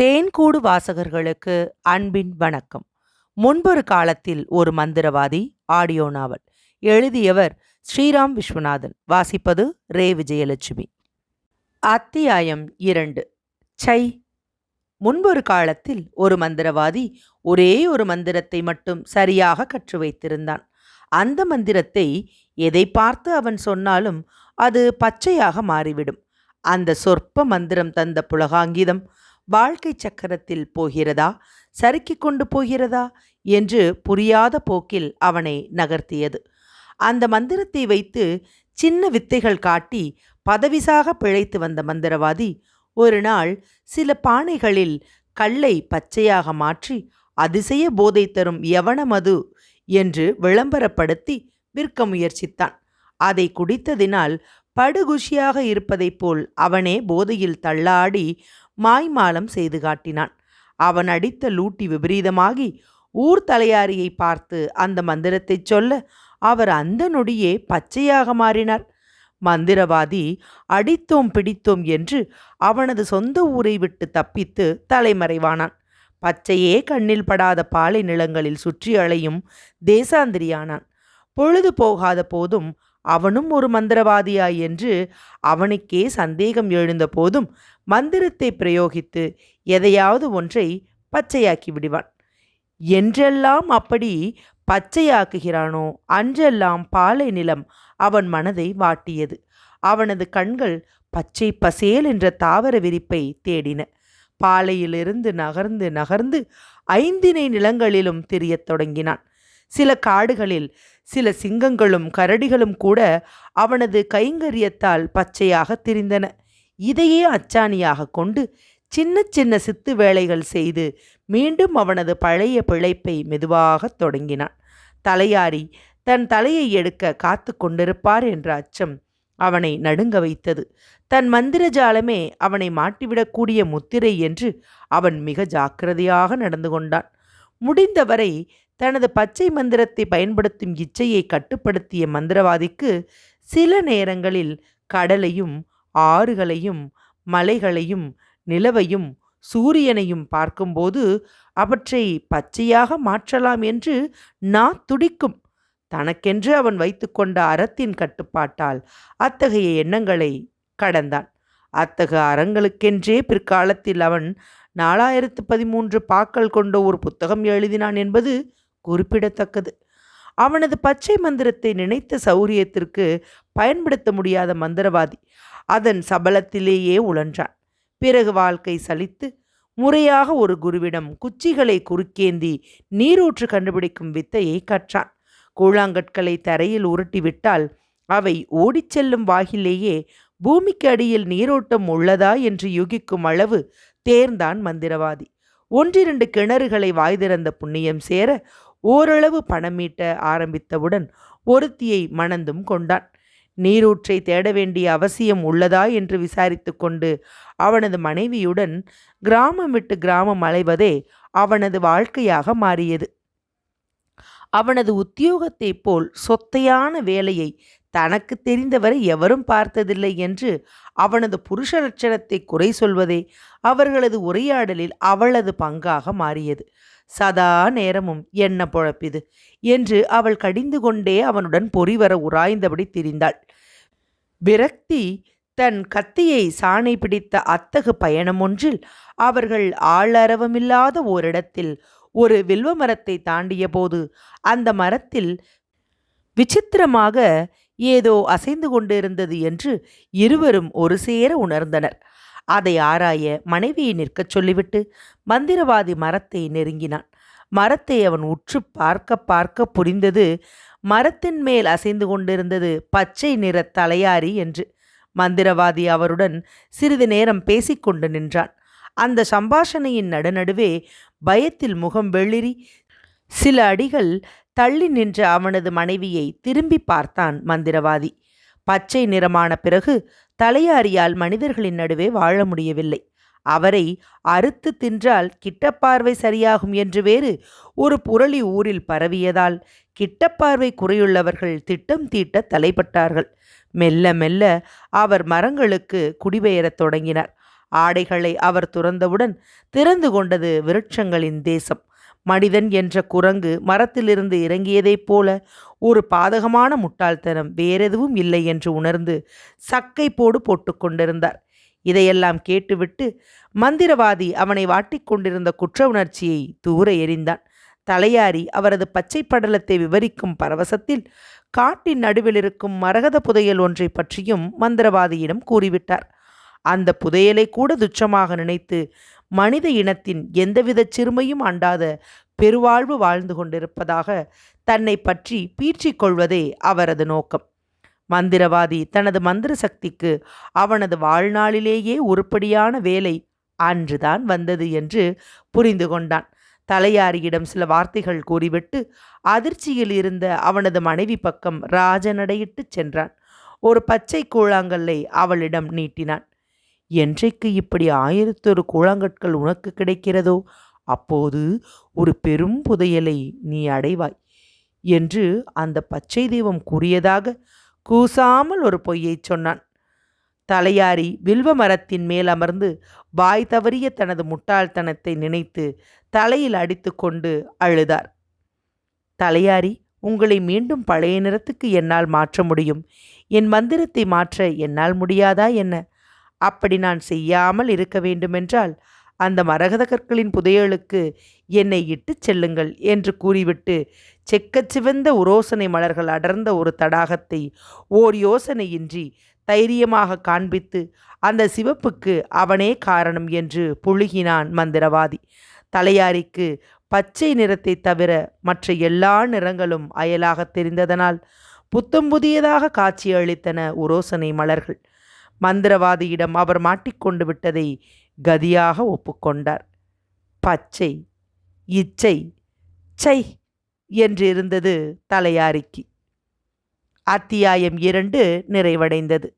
தேன்கூடு வாசகர்களுக்கு அன்பின் வணக்கம். முன்பொரு காலத்தில் ஒரு மந்திரவாதி ஆடியோ நாவல் எழுதியவர் ஸ்ரீராம் விஸ்வநாதன். வாசிப்பது ரே. விஜயலட்சுமி. அத்தியாயம் இரண்டு. சை. முன்பொரு காலத்தில் ஒரு மந்திரவாதி ஒரே ஒரு மந்திரத்தை மட்டும் சரியாக கற்று வைத்திருந்தான் அந்த மந்திரத்தை எதை பார்த்து அவன் சொன்னாலும் அது பச்சையாக மாறிவிடும். அந்த சொற்ப மந்திரம் தந்த புலகாங்கிதம் வாழ்க்கை சக்கரத்தில் போகிறதா? சறுக்கிக் கொண்டு போகிறதா? என்று புரியாத போக்கில் அவனை நகர்த்தியது. அந்த மந்திரத்தை வைத்து சின்ன வித்தைகள் காட்டி பதவிசாக பிழைத்து வந்த மந்திரவாதி ஒரு நாள் சில பானைகளில் கல்லை பச்சையாக மாற்றி அதிசய போதை தரும் யவனமது என்று விளம்பரப்படுத்தி விற்க முயற்சித்தான். அதை குடித்ததினால் படுகுஷியாக இருப்பதைப் போல் அவனே போதையில் தள்ளாடி மாய்மாலம் செய்து காட்டினான். அவன் அடித்த லூட்டி விபரீதமாகி ஊர் தலையாரியை பார்த்து அந்த மந்திரத்தைச் சொல்ல அவர் அந்த நொடியே பச்சையாக மாறினார். மந்திரவாதி அடித்தோம் பிடித்தோம் என்று அவனது சொந்த ஊரை விட்டு தப்பித்து தலைமறைவானான். பச்சையே கண்ணில் படாத பாலை நிலங்களில் சுற்றி அலையும் தேசாந்திரியானான். பொழுது போகாத போதும் அவனும் ஒரு மந்திரவாதியா என்று அவனுக்கே சந்தேகம் எழுந்த போதும் மந்திரத்தை பிரயோகித்து எதையாவது ஒன்றை பச்சையாக்கி விடுவான். என்றெல்லாம் அப்படி பச்சையாக்குகிறானோ அன்றெல்லாம் பாலை நிலம் அவன் மனதை வாட்டியது. அவனது கண்கள் பச்சை பசேல் என்ற தாவர விரிப்பை தேடின. பாலையிலிருந்து நகர்ந்து நகர்ந்து ஐந்தினை நிலங்களிலும் தெரியத் தொடங்கினான். சில காடுகளில் சில சிங்கங்களும் கரடிகளும் கூட அவனது கைங்கரியத்தால் பச்சையாக திரிந்தன. இதையே அச்சாணியாக கொண்டு சின்ன சின்ன சித்து வேலைகள் செய்து மீண்டும் அவனது பழைய பிழைப்பை மெதுவாக தொடங்கினான். தலையாரி தன் தலையை எடுக்க காத்து கொண்டிருப்பார் என்ற அச்சம் அவனை நடுங்க வைத்தது. தன் மந்திர ஜாலமே அவனை மாட்டிவிடக்கூடிய முத்திரை என்று அவன் மிக ஜாக்கிரதையாக நடந்து கொண்டான். முடிந்தவரை தனது பச்சை மந்திரத்தை பயன்படுத்தும் இச்சையை கட்டுப்படுத்திய மந்திரவாதிக்கு சில நேரங்களில் கடலையும் ஆறுகளையும் மலைகளையும் நிலவையும் சூரியனையும் பார்க்கும்போது அவற்றை பச்சையாக மாற்றலாம் என்று நா துடிக்கும். தனக்கென்று அவன் வைத்துக்கொண்ட அறத்தின் கட்டுப்பாட்டால் அத்தகைய எண்ணங்களை கடந்தான். அத்தகு அறங்களுக்கென்றே பிற்காலத்தில் அவன் நாலாயிரத்து பதிமூன்று பாக்கள் கொண்ட ஒரு புத்தகம் எழுதினான் என்பது குறிப்பிடத்தக்கது. அவனது பச்சை மந்திரத்தை நினைத்த சௌரியத்திற்கு பயன்படுத்த முடியாத மந்திரவாதி அதன் சபலத்திலேயே உழன்றான். பிறகு வாழ்க்கை சலித்து முறையாக ஒரு குருவிடம் குச்சிகளை குறுக்கேந்தி நீரூற்று கண்டுபிடிக்கும் வித்தையை கற்றான். கூழாங்கற்களை தரையில் உருட்டிவிட்டால் அவை ஓடிச் செல்லும் வாகிலேயே பூமிக்கு அடியில் நீரோட்டம் உள்ளதா என்று யூகிக்கும் அளவு தேர்ந்தான் மந்திரவாதி. ஒன்றிரண்டு கிணறுகளை வாய் திறந்த புண்ணியம் சேர ஓரளவு பணமீட்ட ஆரம்பித்தவுடன் ஒருத்தியை மணந்தும் கொண்டான். நீரூற்றை தேட வேண்டிய அவசியம் உள்ளதா என்று விசாரித்து கொண்டு அவனது மனைவியுடன் கிராமம் விட்டு கிராமம் அலைவதே அவனது வாழ்க்கையாக மாறியது. அவனது உத்தியோகத்தைப் போல் சொத்தையான வேலையை தனக்கு தெரிந்தவரை எவரும் பார்த்ததில்லை என்று அவனது புருஷ லட்சணத்தை குறை சொல்வதே அவர்களது உரையாடலில் அவளது பங்காக மாறியது. சதா நேரமும் என்ன பொழப்பிது? என்று அவள் கடிந்து கொண்டே அவனுடன் பொறிவர உராய்ந்தபடி திரிந்தாள். விரக்தி தன் கத்தியை சாணை பிடித்த அத்தகு பயணம் ஒன்றில் அவர்கள் ஆளரவமில்லாத ஓரிடத்தில் ஒரு வில்வ மரத்தை தாண்டிய போது அந்த மரத்தில் விசித்திரமாக ஏதோ அசைந்து கொண்டிருந்தது என்று இருவரும் ஒரு சேர உணர்ந்தனர். அதை ஆராய மனைவியை நிற்கச் சொல்லிவிட்டு மந்திரவாதி மரத்தை நெருங்கினான். மரத்தை அவன் உற்று பார்க்க பார்க்க புரிந்தது மரத்தின் மேல் அசைந்து கொண்டிருந்தது பச்சை நிற தலையாரி என்று. மந்திரவாதி அவருடன் சிறிது நேரம் பேசிக்கொண்டு நின்றான். அந்த சம்பாஷணையின் நடுநடுவே பயத்தில் முகம் வெளிரி சில அடிகள் தள்ளி நின்ற அவனது மனைவியை திரும்பி பார்த்தான் மந்திரவாதி. பச்சை நிறமான பிறகு தலையாரியால் மனிதர்களின் நடுவே வாழ முடியவில்லை. அவரை அறுத்து தின்றால் கிட்டப்பார்வை சரியாகும் என்று வேறு ஒரு புரளி ஊரில் பரவியதால் கிட்டப்பார்வை குறையுள்ளவர்கள் திட்டம் தீட்ட தலைப்பட்டார்கள். மெல்ல மெல்ல அவர் மரங்களுக்கு குடிபெயரத் தொடங்கினார். ஆடைகளை அவர் துறந்தவுடன் திறந்து கொண்டது விருட்சங்களின் தேசம். மனிதன் என்ற குரங்கு மரத்திலிருந்து இறங்கியதைப் போல ஒரு பாதகமான முட்டாள்தனம் வேறெதுவும் இல்லை என்று உணர்ந்து சக்கை போடு போட்டுக்கொண்டிருந்தார் இதையெல்லாம் கேட்டுவிட்டு மந்திரவாதி அவனை வாட்டிக் கொண்டிருந்த குற்ற உணர்ச்சியை தூர எறிந்தான். தலையாரி அவரது பச்சை படலத்தை விவரிக்கும் பரவசத்தில் காட்டின் நடுவில் இருக்கும் மரகத புதையல் ஒன்றை பற்றியும் மந்திரவாதியிடம் கூறிவிட்டார். அந்த புதையலை கூட துச்சமாக நினைத்து மனித இனத்தின் எந்தவித சிறுமையும் அண்டாத பெருவாழ்வு வாழ்ந்து கொண்டிருப்பதாக தன்னை பற்றி பீற்றிக் கொள்வதே அவரது நோக்கம். மந்திரவாதி தனது மந்திர சக்திக்கு அவனது வாழ்நாளிலேயே உருப்படியான வேலை அன்றுதான் வந்தது என்று புரிந்து கொண்டான். தலையாரியிடம் சில வார்த்தைகள் கூறிவிட்டு அதிர்ச்சியில் இருந்த அவனது மனைவி பக்கம் ராஜநடையிட்டு சென்றான். ஒரு பச்சை கூழாங்கல்லை அவளிடம் நீட்டினான். என்றைக்கு இப்படி ஆயிரத்தொரு கூழாங்கற்கள் உனக்கு கிடைக்கிறதோ அப்போது ஒரு பெரும் புதையலை நீ அடைவாய் என்று அந்த பச்சை தெய்வம் கூறியதாக கூசாமல் ஒரு பொய்யைச் சொன்னான். தலையாரி வில்வ மரத்தின் மேல் அமர்ந்து வாய் தவறிய தனது முட்டாள்தனத்தை நினைத்து தலையில் அடித்து கொண்டு அழுதார். தலையாரி உங்களை மீண்டும் பழைய நிறத்துக்கு என்னால் மாற்ற முடியும். என் மந்திரத்தை மாற்ற என்னால் முடியாதா என்ன? அப்படி நான் செய்யாமல் இருக்க வேண்டுமென்றால் அந்த மரகத கற்களின் புதையலுக்கு என்னை இட்டுச் செல்லுங்கள் என்று கூறிவிட்டு செக்கச் சிவந்த உரோசனை மலர்கள் அடர்ந்த ஒரு தடாகத்தை ஓர் யோசனையின்றி தைரியமாக காண்பித்து அந்த சிவப்புக்கு அவனே காரணம் என்று புழுகினான் மந்திரவாதி. தலையாரிக்கு பச்சை நிறத்தை தவிர மற்ற எல்லா நிறங்களும் அயலாக தெரிந்ததனால் புத்தம் புதியதாக காட்சியளித்தன உரோசனை மலர்கள். மந்திரவாதியிடம் அவர் மாட்டிக்கொண்டு விட்டதை கதியாக ஒப்புக்கொண்டார். பச்சை இச்சை சை என்றிருந்தது தலையாரிக்கு. அத்தியாயம் இரண்டு நிறைவடைந்தது.